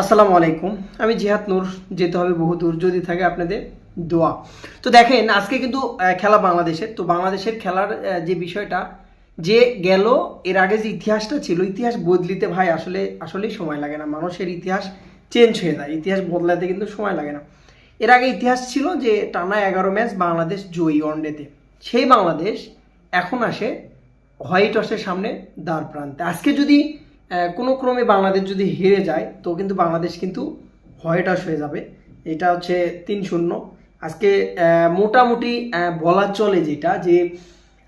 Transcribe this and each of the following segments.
আসসালামু আলাইকুম। আমি জিহাদ নূর, যেতে হবে বহু দূর যদি থাকে আপনাদের দোয়া। তো দেখেন, আজকে কিন্তু খেলা বাংলাদেশের তো বাংলাদেশের খেলার যে বিষয়টা, যে গেল, এর আগে যে ইতিহাসটা ছিল, ইতিহাস বদলিতে ভাই আসলে, আসলেই সময় লাগে না। মানুষের ইতিহাস চেঞ্জ হয়ে যায়। ইতিহাস বদলাতে কিন্তু সময় লাগে না। এর আগে ইতিহাস ছিল যে, টানা এগারো ম্যাচ বাংলাদেশ জয়ী ওয়ানডেতে। সেই বাংলাদেশ এখন আসে হোয়াইট হাউসের সামনে দ্বার প্রান্তে। আজকে যদি কোনো ক্রমে বাংলাদেশ যদি হেরে যায়, তো কিন্তু বাংলাদেশ কিন্তু হোয়াইট হাউস হয়ে যাবে। এটা হচ্ছে তিন শূন্য। আজকে মোটামুটি বলা চলে যেটা যে,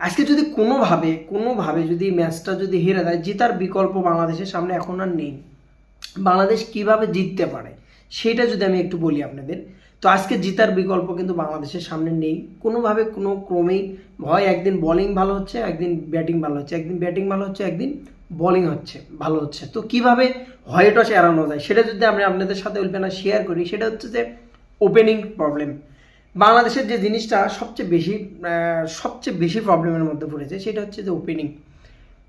আজকে যদি কোনোভাবে কোনোভাবে যদি ম্যাচটা যদি হেরে যায়, জেতার বিকল্প বাংলাদেশের সামনে এখন আর নেই। বাংলাদেশ কীভাবে জিততে পারে? সেটা যদি আমি একটু বলি আপনাদের, তো আজকে জিতার বিকল্প কিন্তু বাংলাদেশের সামনে নেই। কোনোভাবে কোনো ক্রমেই হয় একদিন বোলিং ভালো হচ্ছে, একদিন ব্যাটিং ভালো হচ্ছে। একদিন ব্যাটিং ভালো হচ্ছে, একদিন বোলিং হচ্ছে, ভালো হচ্ছে। তো কীভাবে হোয়াইট টস এড়ানো যায়? সেটা যদি আমরা আপনাদের সাথে ওইখানে শেয়ার করি, সেটা হচ্ছে যে ওপেনিং প্রবলেম বাংলাদেশের যে জিনিসটা সবচেয়ে বেশি সবচেয়ে বেশি প্রবলেমের মধ্যে পড়েছে, সেটা হচ্ছে যে ওপেনিং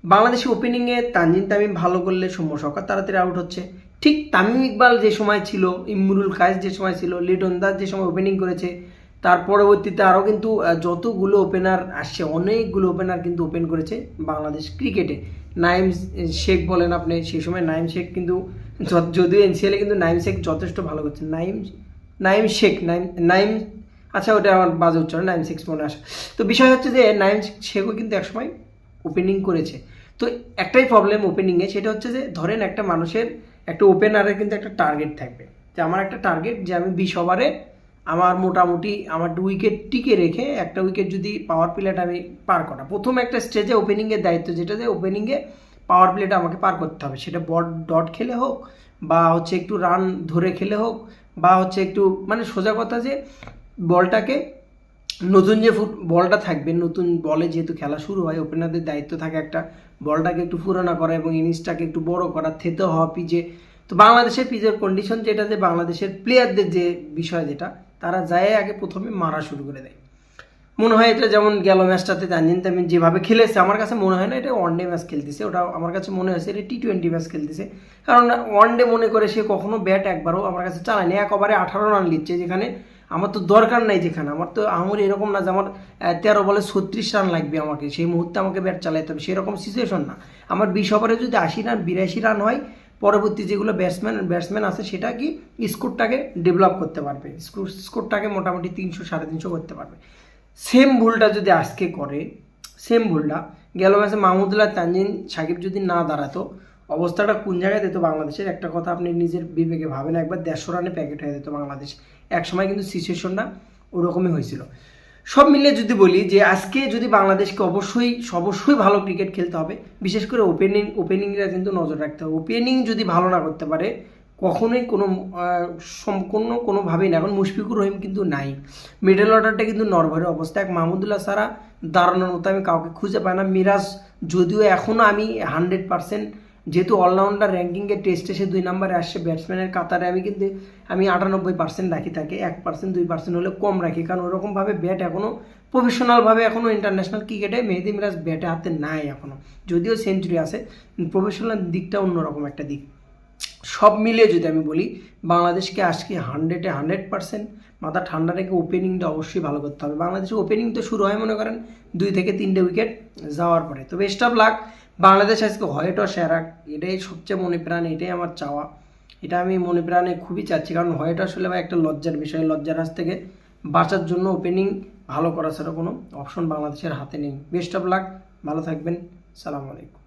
বাংলাদেশি ওপেনিংয়ে তানজিন তামিম ভালো করলে সৌম্য সরকার তাড়াতাড়ি আউট হচ্ছে। ঠিক তামিম ইকবাল যে সময় ছিল, ইমরুল কায়েস যে সময় ছিল, লিটন দাস যে সময় ওপেনিং করেছে, তার পরবর্তীতে আরও কিন্তু যতগুলো ওপেনার আসছে, অনেকগুলো ওপেনার কিন্তু ওপেন করেছে বাংলাদেশ ক্রিকেটে নাইম শেখ বলেন আপনি সেই সময় নাইম শেখ কিন্তু যদিও এনসিএলে কিন্তু নাইম শেখ যথেষ্ট ভালো করছে। নাইম নাইম শেখ, নাইম নাইম আচ্ছা ওটা আমার বাজে উচ্চারণ, নাইম সিক্স মনে আসে। তো বিষয় হচ্ছে যে, নাইম শেখও কিন্তু একসময় ওপেনিং করেছে। তো একটাই প্রবলেম ওপেনিংয়ে সেটা হচ্ছে যে, ধরেন একটা মানুষের একটা ওপেনারের কিন্তু একটা টার্গেট থাকবে। যে আমার একটা টার্গেট যে আমি বিশ ওভারে আমার মোটামুটি আমার দু উইকেট টিকে রেখে একটা উইকেট যদি পাওয়ার প্লেটা আমি পার করা। প্রথম একটা স্টেজে ওপেনিংয়ের দায়িত্ব যেটা যে ওপেনিংয়ে পাওয়ার প্লেটা আমাকে পার করতে হবে। সেটা বট ডট খেলে হোক বা হচ্ছে একটু রান ধরে খেলে হোক বা হচ্ছে একটু মানে সোজা কথা যে বলটাকে নতুন যে ফুট বলটা থাকবে, নতুন বলে যেহেতু খেলা শুরু হয় ওপেনারদের দায়িত্ব থাকে একটা বলটাকে একটু পুরোনা করা এবং ইনিংসটাকে একটু বড় করা, থেতে হওয়া পিচে তো বাংলাদেশের পিচের কন্ডিশন যেটা, যে বাংলাদেশের প্লেয়ারদের যে বিষয় যেটা, তারা যায় আগে প্রথমে মারা শুরু করে দেয়। মনে হয় এটা যেমন গেল ম্যাচটাতে তানজিন তামিম যেভাবে খেলেছে, আমার কাছে মনে হয় না এটা ওয়ান ডে ম্যাচ খেলতেছে। ওটা আমার কাছে মনে হয়েছে এটা টি টোয়েন্টি ম্যাচ খেলতেছে। কারণ ওয়ান ডে মনে করে সে কখনো ব্যাট একবারও আমার কাছে চালায়নি। এক ওভারে আঠারো রান নিচ্ছে যেখানে আমার তো দরকার নাই যেখানে। আমার তো আমার এরকম না যে আমার তেরো বলে ছত্রিশ রান লাগবে আমাকে। সেই মুহূর্তে আমাকে ব্যাট চালাইতে হবে। সেরকম সিচুয়েশন না। আমার বিশ ওভারে যদি আশি রান, বিরাশি রান হয়, পরবর্তী যেগুলো ব্যাটসম্যান ব্যাটসম্যান আছে, সেটা কি স্কোরটাকে ডেভেলপ করতে পারবে। স্কোর স্কোরটাকে মোটামুটি তিনশো, সাড়ে তিনশো করতে পারবে। সেম ভুলটা যদি আজকে করে সেম ভুলটা, গেল ম্যাচে মাহমুদুল্লাহ, তানজিন, সাকিব যদি না দাঁড়াতো অবস্থাটা কোন জায়গায় দিত বাংলাদেশের একটা কথা আপনি নিজের বিবেকে ভাবেন। একবার দেড়শো রানে প্যাকেট হয়ে যেত বাংলাদেশ। এক সময় কিন্তু সিচুয়েশনটা ওরকমই হয়েছিল। সব মিলিয়ে যদি বলি যে আজকে যদি বাংলাদেশকে অবশ্যই অবশ্যই ভালো ক্রিকেট খেলতে হবে, বিশেষ করে ওপেনিং ওপেনিংরা কিন্তু নজর রাখতে হবে। ওপেনিং যদি ভালো না করতে পারে, কখনোই কোনো সম্পূর্ণ কোনোভাবেই না। এখন মুশফিকুর রহিম কিন্তু নাই। মিডল অর্ডারটা কিন্তু নরভরের অবস্থা। এক মাহমুদুল্লাহ সারা দাঁড়ানোর মতো আমি কাউকে খুঁজে পাই না। মিরাজ যদিও এখনও আমি হান্ড্রেড পার্সেন্ট যেহেতু অলরাউন্ডার র্যাঙ্কিংয়ে টেস্টে সে দুই নম্বরে আসছে ব্যাটসম্যানের কাতারে, আমি কিন্তু, আমি আটানব্বই পার্সেন্ট রাখি থাকে এক পার্সেন্ট দুই পার্সেন্ট হলে কম রাখি। কারণ ওরকমভাবে ব্যাট এখনও প্রফেশনালভাবে এখনও ইন্টারন্যাশনাল ক্রিকেটে মেহেদি মিরাজ ব্যাটে হাতে নাই এখনও যদিও সেঞ্চুরি আছে প্রফেশনাল দিকটা অন্যরকম একটা দিক। সব মিলিয়ে যদি আমি বলি, বাংলাদেশকে আজকে হান্ড্রেডে হান্ড্রেড পার্সেন্ট মাথা ঠান্ডা রেখে ওপেনিংটা অবশ্যই ভালো করতে হবে। বাংলাদেশের ওপেনিং তো শুরু হয়, মনে করেন, দুই থেকে তিনটে উইকেট যাওয়ার পরে। তো বেস্ট অফ লাক বাংলাদেশ আজকে হোয়াইট ও সেরাক, এটাই সবচেয়ে মনে প্রাণ, এটাই আমার চাওয়া। এটা আমি মনে প্রাণে খুবই চাচ্ছি, কারণ হোয়াইট আসলে ভাই একটা লজ্জার বিষয়, লজ্জার হাত থেকে বাঁচার জন্য ওপেনিং ভালো করা ছাড়া কোনো অপশন বাংলাদেশের হাতে নেই। বেস্ট অফ লাক ভালো থাকবেন, সালাম আলাইকুম।